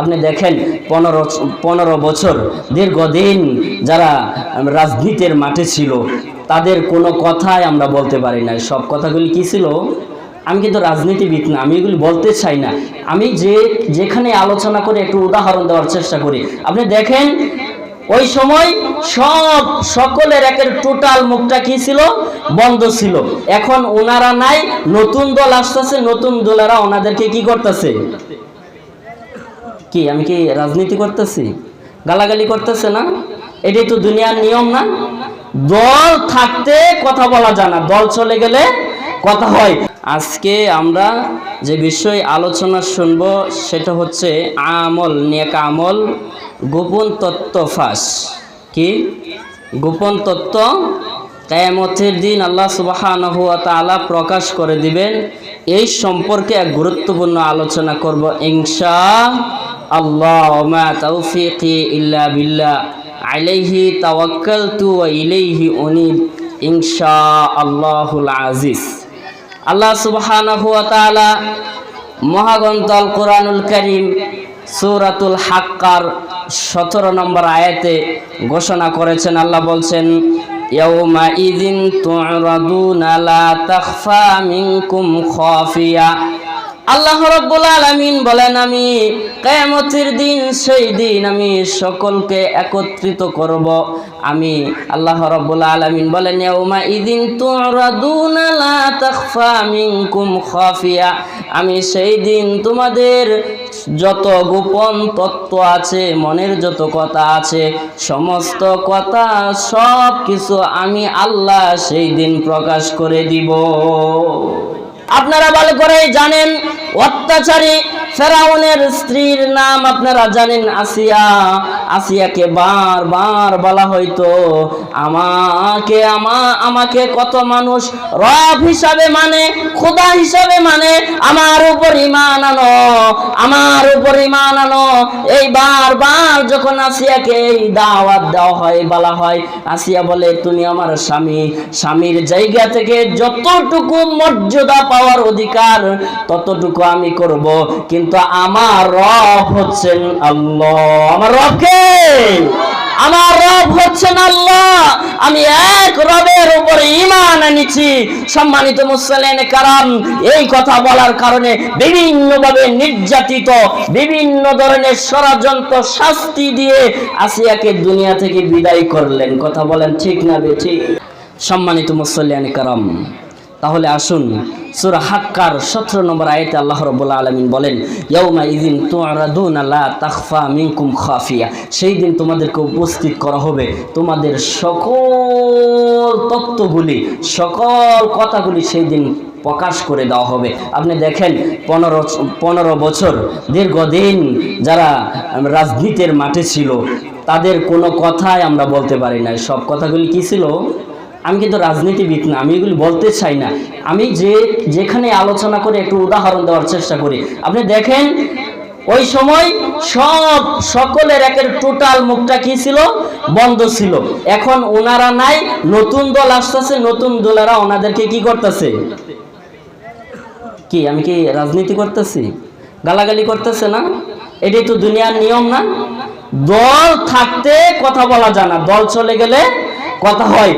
আপনি দেখেন পনেরো পনেরো বছর, দীর্ঘদিন যারা রাজনীতির মাঠে ছিল, তাদের কোনো কথাই আমরা বলতে পারি না সব কথাগুলি কি ছিল? আমি কিন্তু রাজনীতিবিদ না, আমি এগুলি বলতে চাই না। আমি যে, যেখানে আলোচনা করে একটু উদাহরণ দেওয়ার চেষ্টা করি। আপনি দেখেন, ওই সময় সব, সকলের একের টোটাল মুখটা কি ছিল? বন্ধ ছিল। এখন ওনারা নাই, নতুন দল আসতেছে, নতুন দলেরা ওনাদেরকে কি করতেছে? কি, আমি কি রাজনীতি করতেছি? গালাগালি করতেছে না? এটাই তো দুনিয়ার নিয়ম না? দল থাকতে কথা বলা যায় না। দল চলে গেলে কথা হয়। আজকে আমরা যে বিষয় আলোচনা শুনব, সেটা হচ্ছে আমল, নেক আমল, গোপন তত্ত্ব ফাঁস। কি? গোপন তত্ত্ব কেয়ামতের দিন আল্লাহ সুবাহানহু তাআলা প্রকাশ করে দিবেন। এই সম্পর্কে এক গুরুত্বপূর্ণ আলোচনা করব ইনশা আল্লাহ মা তৌফিকি ইল্লা বিল্লাহ। আলাইহি তাওয়াক্কালতু ওয়া ইলাইহি উনিব। ইনশা আল্লাহুল আজিজ। আল্লাহ সুবহানাহু ওয়া তাআলা মহাগ্রন্থ আল কোরআনুল করিম সূরাতুল হাক্কার সতেরো নম্বর আয়াতে ঘোষণা করেছেন। আল্লাহ বলছেন ইদিন তু'রাদুনা লা তাখফা মিনকুম খাফিয়া। আল্লাহ রব্বুল আলামিন বলেন আমি, কিয়ামতের দিন সেই দিন আমি সকলকে একত্রিত করব। আমি আল্লাহ রব্বুল আলামিন বলেন, ইয়াউমা ইদিন তু'রাদুনা লা তাখফা মিনকুম খাফিয়া। আমি সেই দিন তোমাদের যত গোপন তত্ত্ব আছে, মনের যত কথা আছে, সমস্ত কথা সব কিছু আমি আল্লাহ সেই দিন প্রকাশ করে দিব। আপনারা ভালো করে জানেন অত্যাচারী ফেরাউনের স্ত্রীর নাম আপনারা জানেন আসিয়া। আসিয়াকে বার বার বলা হয়তো আমাকে আমা, আমাকে কত মানুষ রব হিসাবে মানে খোদা হিসাবে মানে আমার উপর ইমান আনো, আমার উপর ইমান আনো। এই বার বার যখন আসিয়াকে এই দাওয়াত দেওয়া হয়, বলা হয়, আসিয়া বলে, তুমি আমার স্বামী, স্বামীর জায়গা থেকে যতটুকু মর্যাদা পাওয়ার অধিকার, ততটুকু আমি করব। কিন্তু আমার রব হচ্ছেন আল্লাহ। আমার রবকে আমার রব হচ্ছেন আল্লাহ। আমি এক রবের উপরে ইমান আনিছি সম্মানিত মুসলিম কারণ এই কথা বলার কারণে বিভিন্নভাবে নির্যাতিত, বিভিন্ন ধরনের ষড়যন্ত্র শাস্তি দিয়ে আসিয়াকে দুনিয়া থেকে বিদায় করলেন। কথা বলেন ঠিক না বেঠিক সম্মানিত মুসলিয়ান কারাম তাহলে আসুন, সূরা হাক্কার 17 নম্বর আয়াতে আল্লাহ রাব্বুল আলামিন বলেন, ইয়াউমা ইযিন তু'রাদুনা লা তাখফা মিনকুম খাফিয়া সেই দিন তোমাদেরকে উপস্থিত করা হবে তোমাদের সকল তত্ত্বগুলি, সকল কথাগুলি সেই দিন প্রকাশ করে দেওয়া হবে। আপনি দেখেন, পনেরো পনেরো বছর দীর্ঘদিন যারা রাজনীতির মাঠে ছিল, তাদের কোনো কথাই আমরা বলতে পারি না সব কথাগুলি কি ছিল? আমি কিন্তু রাজনীতিবিদ না, আমি এগুলি বলতে চাই না। আমি যে, যেখানে আলোচনা করে একটু উদাহরণ দেওয়ার চেষ্টা করি। আপনি দেখেন, ওই সময় সব, সকলের একের টোটাল মুখটা কি ছিল? বন্ধ ছিল। এখন ওনারা নাই, নতুন দল আসতেছে, নতুন দলেরা ওনাদেরকে কি করতেছে? কি, আমি কি রাজনীতি করতেছি? গালাগালি করতেছে না? এটাই তো দুনিয়ার নিয়ম না? দল থাকতে কথা বলা যায় না, দল চলে গেলে কথা হয়।